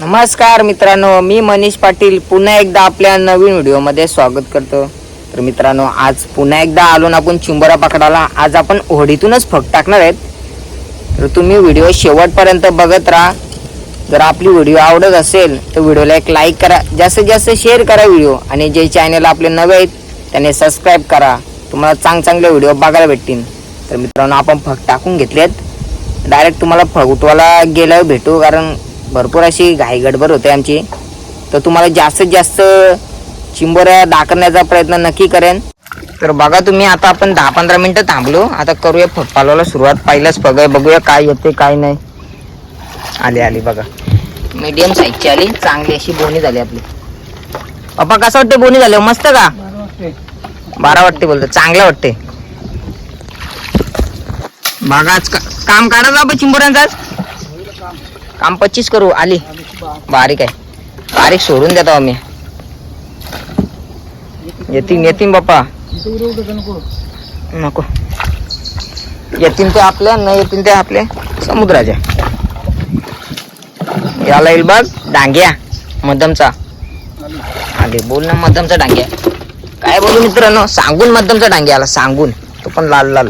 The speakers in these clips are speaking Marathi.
नमस्कार मित्रांनो मी मनीष पाटील पुन्हा एकदा आपल्या नवीन व्हिडिओमध्ये स्वागत करतो. तर मित्रांनो आज पुन्हा एकदा आलो ना आपण चिंबोरा पकडाला आज आपण होडीतूनच फक टाकणार आहेत. तर तुम्ही व्हिडिओ शेवटपर्यंत बघत राहा. जर आपली व्हिडिओ आवडत असेल तर व्हिडिओला एक लाईक करा. जास्तीत जास्त शेअर करा व्हिडिओ. आणि जे चॅनल आपले नवे आहेत त्याने सबस्क्राईब करा. तुम्हाला चांग चांगले व्हिडिओ बघायला भेटतील. तर मित्रांनो आपण फक टाकून घेतलेत. डायरेक्ट तुम्हाला फगुटवाला गेल्यावर भेटू कारण भरपूर अशी घाई गडबड होते आमची. तर तुम्हाला जास्तीत जास्त चिंबोऱ्या दाखवण्याचा प्रयत्न नक्की करेन. तर बघा तुम्ही आता आपण दहा पंधरा मिनिटं थांबलो. आता करूया फुटपालवाला सुरुवात. पहिलंच बघूया बघूया काय येते काय नाही. आली आली बघा. मीडियम साईजची आली. चांगली अशी बोनी झाली आपली. पप्पा कसं वाटते बोनी झाली मस्त का? बारा वाटते बोलतो. चांगलं वाटते बघा काम काढा आपण चिंबोऱ्यांचा काम पच्चीस करू आली. बारीक आहे. बारीक सोडून देतो आम्ही. येतीन येतीन बाप्पा. नको. येतीन ते आपल्या न येतीन ते आपले समुद्राच्या याला येईल बघ डांग्या मध्यमचा. आले बोल ना मध्यमचा डांग्या. काय बोलू मित्रांनो? सांगून मध्यमचा डांग्या आला सांगून. तो पण लाल लाल.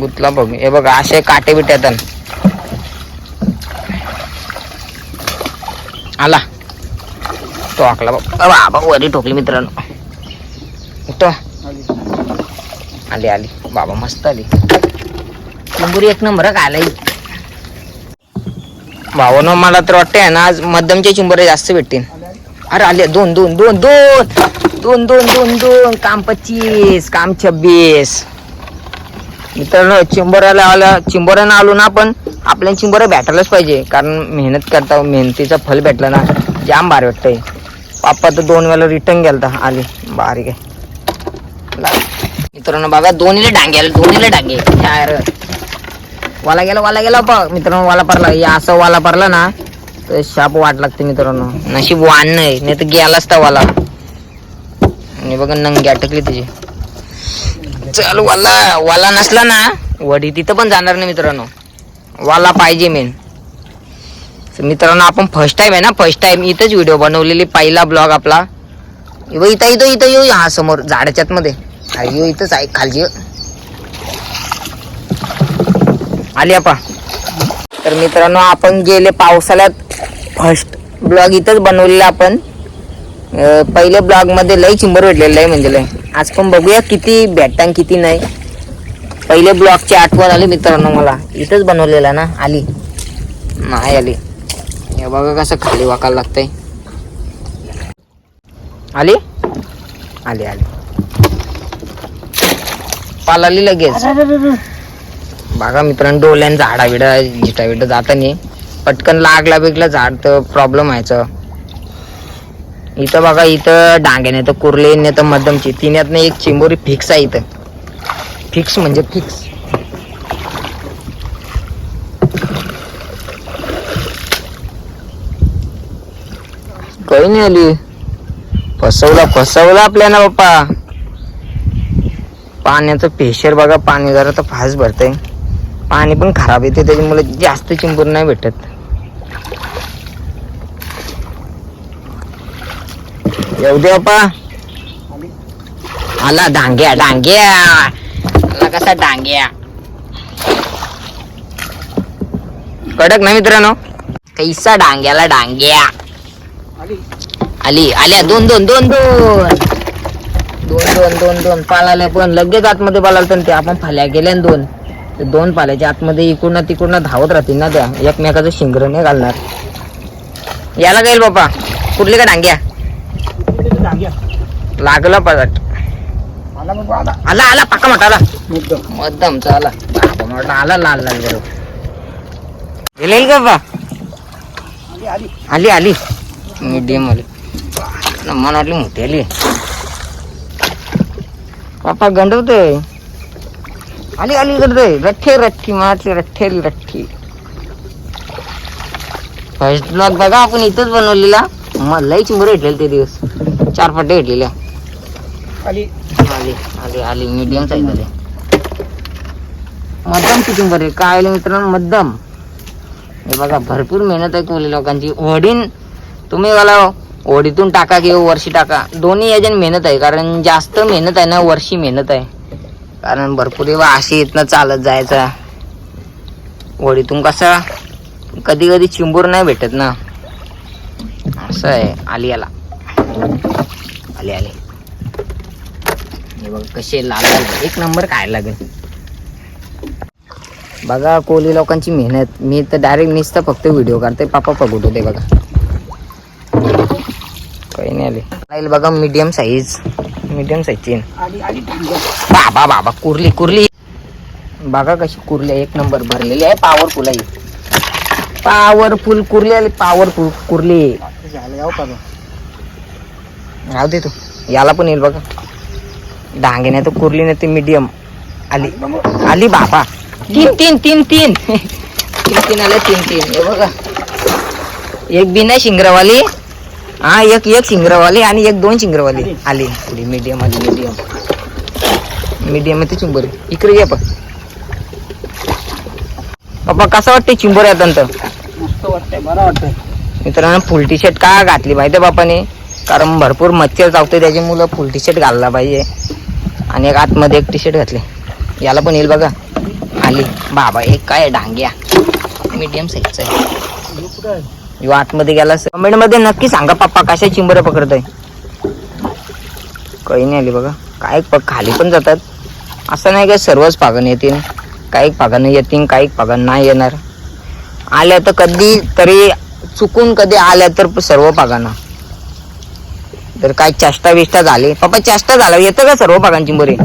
गुतला बघ. हे बघ असे काटे बिटे येतात आला. टोकला अ बाबा वरी ठोकली मित्रांनो. उठो आली आली. बाबा मस्त आली. चिंबुरी एक नंबर का आलाय भावानं मला तर वाटतंय ना आज मध्यमचे चिंबुरे जास्त भेटतील. अरे आले. दोन दोन दोन दोन. दोन दोन दोन दोन. काम पच्चीस काम छब्बीस. मित्रांनो चिंबोऱ्याला आला चिंबोऱ्यानं आलो ना पण आपल्याला चिंबोऱ्या भेटायलाच पाहिजे. कारण मेहनत करता मेहनतीचं फल भेटलं ना जाम भारी वाटतंय. पप्पा तर दोन वेळेला रिटर्न गेलता आली. बारीक आहे. मित्रांनो बघा दोन्हीला डांगे आले दोन्हीला डांगे. यार वाला गेला वाला गेला पा मित्रांनो वाला पडला. या असं वाला पडला ना तर शाप वाट लागते मित्रांनो. नशीब वाण नाही नाही तर गेला असता वाला. आणि बघा नंगी अटकली तुझी चल. वाला वाला नसला ना वडी तिथं पण जाणार नाही मित्रांनो. वाला पाहिजे मेन मित्रांनो आपण फर्स्ट टाइम आहे ना फर्स्ट टाइम इथंच व्हिडिओ बनवलेली पहिला ब्लॉग आपला. इथं इथं इथं इथं येऊ हा समोर झाडाच्यात मध्ये. येऊ इथंच आहे खालची. आली आपा. तर मित्रांनो आपण गेले पावसाळ्यात फर्स्ट ब्लॉग इथंच बनवलेला आपण. अं, पहिले ब्लॉगमध्ये लई चिंबर भेटलेलं आहे म्हणजे लय आज पण बघूया किती भेटतान किती नाही. पहिले ब्लॉगची आठवण आली मित्रांनो मला. इथंच बनवलेला ना आली. नाही आली. हे बघा कसं खाली वाकायला लागतंय. आली? आली आली. पालाली लगेच. बघा मित्रांनो डोल्यान झाडा बिडा जिटा बिटा जातानी. पटकन लागला बिगला झाड तर प्रॉब्लेम व्हायचं इथं बघा इथं डांग्याने तर कुर्ले नाही तर मध्यमची. तिन्यात एक चिंबोरी फिक्स आहे इथं. फिक्स म्हणजे फिक्स. काही नाही आली. फसवला फसवला आपल्याला बाप्पा पाण्याचं प्रेशर बघा पाणी जरा तर फास्ट भरतंय. पाणी पण खराब येते त्याच्यामुळे जास्त चिंबूर नाही भेटत. येऊ दे बाप्पा. आला डांग्या डांग्या. आला कसा डांग्या? कडक ना मित्रांनो. कैसा डांग्याला डांग्या. आली. आल्या. दोन दोन दोन दोन. दोन दोन दोन दोन. पालाल्या पण. लगेच आतमध्ये पालाल तर ते आपण फाल्या गेल्या दोन. ते दोन पाल्याच्या आतमध्ये इकडनं तिकडनं धावत राहतील ना त्या. एकमेकाचं शिंगर नाही घालणार. याला जाईल बाबा कुठली का डांग्या? लागला. पाजाट आला आला. पाका मोठा आला. मध्यमचा आला मोठा आला लाल लाल बरोबर. गेलेल का बा आली आली. मीडियम आली. मन वाटली मोठी आली. पापा गंडवतोय. आली आली करतोय रठ्ठे रठ्ठी मारली रठ्ठेली रठ्ठी. फर्स्ट ब्लॉग बघा आपण इथंच बनवलेला. मला लई चिंबर भेटलेले ते दिवस. चार पट्टे भेटलेल्या आली. आली आली आली. मीडियम साईज आली. मध्यम चिंबर आहे? काय आले मित्रांनो? मध्यम. हे बघा भरपूर मेहनत आहे कोली लोकांची. ओढीन तुम्ही मला ओढीतून टाका किंवा वर्षी टाका. दोन्ही याच्यात मेहनत आहे. कारण जास्त मेहनत आहे ना वर्षी मेहनत आहे. कारण भरपूर वेळा अशी इथनं चालत जायचं. ओढीतून कसा कधी कधी चिंबूर नाही भेटत ना. असं आहे. आली याला. आली आली. हे बघ कसे लाल. एक नंबर काय लागेल. बघा कोहली लोकांची मेहनत. मी तर डायरेक्ट नुसतं फक्त व्हिडिओ काढते पापा बघत होते बघा. काही नाही आले. बघा मीडियम साईज मीडियम साईजची बाबा बाबा कुर्ली कुर्ली. बघा कशी कुर्ली एक नंबर भरलेली आहे. पॉवरफुल आहे. पॉवरफुल कुर्ली आली. पॉवरफुल कुर्ली. राहू दे तू. याला पण येईल बघा. डांगे नाही तर कुर्ली नाही ते मीडियम आली. आली बाबा. तीन तीन तीन तीन. तीन तीन आले तीन तीन. हे बघा. एक बिना शिंगरावाली. हा एक एक शिंगरावाली आणि एक दोन शिंगरावाली. आली. आली. मीडियम आली मीडियम मीडियम आहे ते चिंबोरी. इकडे ये पण. पप्पा कसं वाटते चिंबोरी आता मस्त वाटतंय बरं वाटतंय. मित्रांनो फुल टी शर्ट का घातली पाहिजे बापाने? कारण भरपूर मच्छर चावते त्याची मुलं फुल टी शर्ट घालला पाहिजे. आणि एक आतमध्ये एक टी शर्ट घातले. याला पण येईल बघा. आली. बाबा एक काय डांग्या. मीडियम साईजचा आहे. यो आतमध्ये गेला कमेंटमध्ये नक्की सांगा पप्पा कशा चिंबर पकडतोय. काही नाही आली बघा. काय खाली पण जातात. असं नाही का सर्वच पागण येतील. काही पागणं येतील काही पागण नाही येणार. आल्या तर कधी तरी चुकून कधी आल्या तर सर्व पागांना. तर काय चेष्टा विष्टा झाली. पप्पा चेष्टा झाला. येतं का सर्व पागांची बरी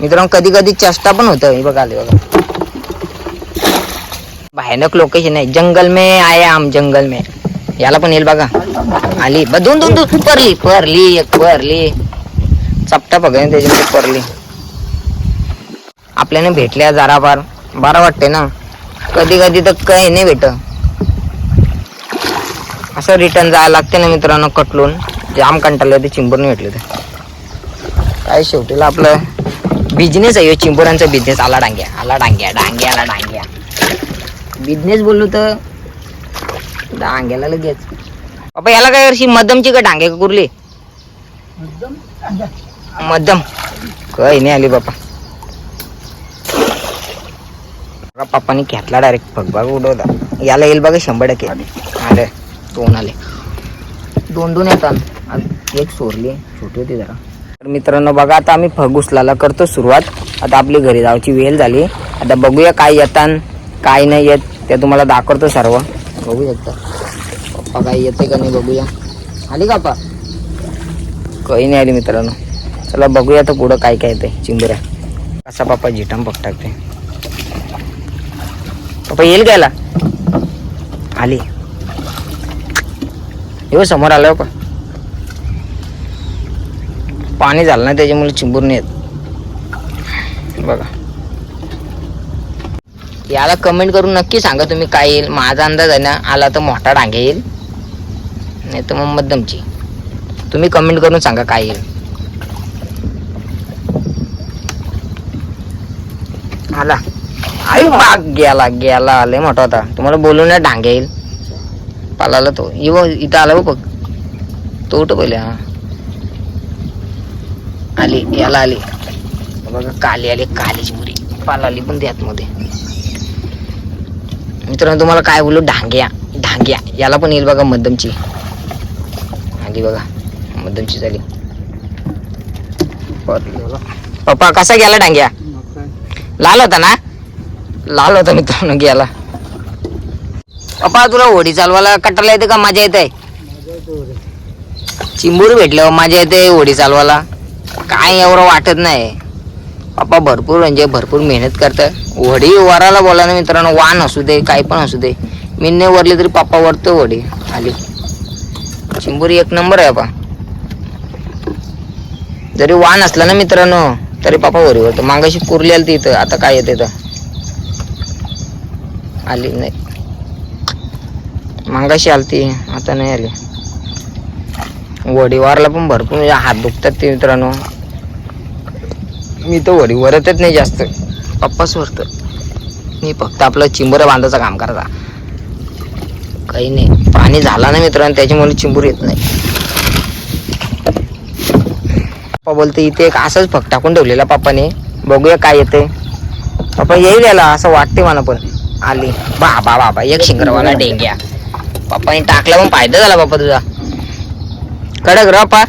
मित्रांनो कधी कधी चेष्टा पण होतं. हे बघा आले बघा. भयानक लोकेशन आहे. जंगल में आए आम जंगल में. याला पण येईल बघा. आली. ब- दोन दोन दोन. परली परली एक परली. चपटा बघा त्याच्यामध्ये परली. आपल्याने भेटल्या जरा फार. बरं वाटते ना. कधी कधी तर काही नाही भेट असं रिटर्न जायला लागते ना मित्रांनो कटलून. जाम कंटाळलं ते चिंबूर नाही भेटले ते काय शेवटीला आपलं बिझनेस आहे चिंबुरांचा बिझनेस आला डांग्या आला डांग्या डांग्या आला डांग्या. बिझनेस बोललो तर डांग्याला लगेच. बाबा याला काय वर्षी मध्यमची का डांगे का कुरली? मध्यम काही नाही आली बापा. पप्पानी घेतला डायरेक्ट बघ उडवला. याला येईल बघा शंभर टक्के. आले दोन आले. दोन दोन येतात. एक सोरली छोटी होती जरा. तर मित्रांनो बघा आता आम्ही फगुसलाला करतो सुरुवात. आता आपली घरी जायची वेळ झाली. आता बघूया काय येतात काय नाही येत ते तुम्हाला दाखवतो सर्व. बघू शकता पप्पा काय येते का नाही बघूया. आली का पप्पा? काही नाही आली मित्रांनो. चला बघूया तर पुढं काय काय येते चिंबऱ्या. कसा पप्पा झिटाम पक टाकते पप्पा येईल गायला आली. येऊ समोर आलं हो पा पाणी झालं ना त्याच्यामुळे चिंबूर नाही येत. बघा. याला कमेंट करून नक्की सांगा तुम्ही काय येईल. माझा अंदाज आहे ना आला तर मोठा डांगे येईल. नाही तर मग मध्यमची. तुम्ही कमेंट करून सांगा काय येईल. आला. आई बाग गेला गेला. आले मोठा होता. तुम्हाला बोलून ना डांगे येईल. पालाला तो. इव इथं आला हो बघ. तो उठ पहिले हा. आली याला आली. बघा. काली आली कालीची मुरी पालाली पण द्यात मध्ये. मित्रांनो तुम्हाला काय बोलू? ढांग्या ढांग्या. याला पण येईल बघा मध्यमची. आली बघा. मध्यमची झाली. पप्पा कसा गेला डांग्या लाल होता ना? लाल होता मित्रांनो गेला. पप्पा तुला होडी चालवायला कटाला येते का? मजा येते. चिंबूर भेटल्यावर मजा येते होडी चालवायला. काय एवढं वाटत नाही. पप्पा भरपूर म्हणजे भरपूर मेहनत करतं वडी वराला बोला ना मित्रांनो वान असू दे काय पण असू दे. मी नाही वरले तरी पप्पा वरतो वडी आली चिंबुरी एक नंबर आहे पा जरी वान असला ना मित्रांनो तरी पप्पा वरी वरतो मागाशी कुरली आली इथं आता काय येते तर आली नाही. मागाशी आलती आता नाही आली. वडीवारला पण भरपूर म्हणजे हात दुखतात ते मित्रांनो. मी तर वडी वरतच नाही जास्त. पप्पाच वरत. मी फक्त आपलं चिंबर बांधायचं काम करता. काही नाही. पाणी झाला ना मित्रांनो त्याच्यामुळे चिंबूर येत नाही. पप्पा बोलते इथे एक असंच फक टाकून ठेवलेला पप्पाने. बघूया काय येते पप्पा येईल याला असं वाटते मला पण. आली. बाबा बाबा एक शिंगरवाला डेंग्या. पप्पाने टाकला पण फायदा झाला बाप्पा तुझा. कडक र पा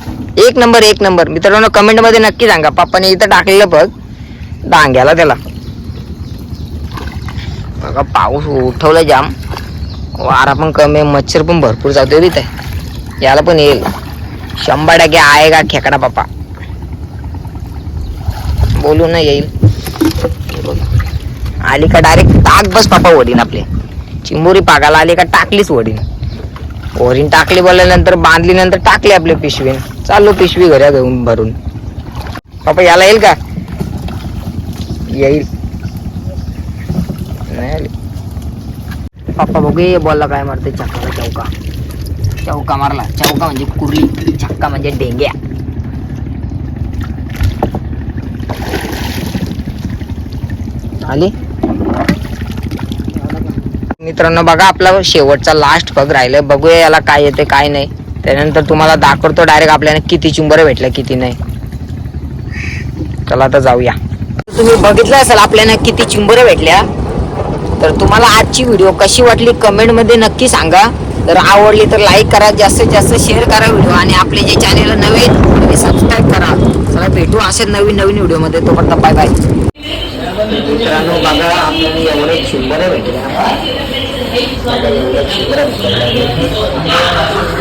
एक नंबर एक नंबर. मित्रांनो कमेंटमध्ये नक्की सांगा. पप्पाने इथं टाकलेलं बघ. डांग्याला त्याला. बघा पाऊस उठवला जाम. वारा पण कमी मच्छर पण भरपूर जातोय हो तिथे. याला पण येईल शंभर टक्के आहे का खेकडा बापा बोलू ना येईल. आली का डायरेक्ट टाक बस पापा वडीन आपले. चिंबोरी पागाला आली का टाकलीच वडीन ओरिन टाकली बोलल्यानंतर बांधली नंतर टाकली आपल्या पिशवीन. चाललो पिशवी घऱ्या घेऊन भरून. पापा याला येईल का? येईल. नाही आली. पप्पा बघू ये बॉलला काय मारते चक्काला चौका? चौका मारला. चौका म्हणजे कुर्ली छक्का म्हणजे डेंग्या. आली? मित्रांनो बघा आपला शेवटचा लास्ट पग राहिलं बघूया याला काय येते काय नाही. त्यानंतर तुम्हाला दाखवतो डायरेक्ट आपल्याला किती चुंबर भेटलं किती नाही. चला आता जाऊया. तुम्ही बघितलं असेल आपल्याला किती चुंबर भेटल्या. तर तुम्हाला आजची व्हिडिओ कशी वाटली कमेंटमध्ये नक्की सांगा. जर आवडली तर लाईक करा जास्तीत जास्त शेअर करा व्हिडिओ आणि आपले जे चॅनेल नवीन सबस्क्राईब करा. चला भेटू असे नवीन नवीन व्हिडिओमध्ये. तोपर्यंत बाय बाय मित्रांनो बघा आपल्याला एवढे चुंबर भेटले. Thank you.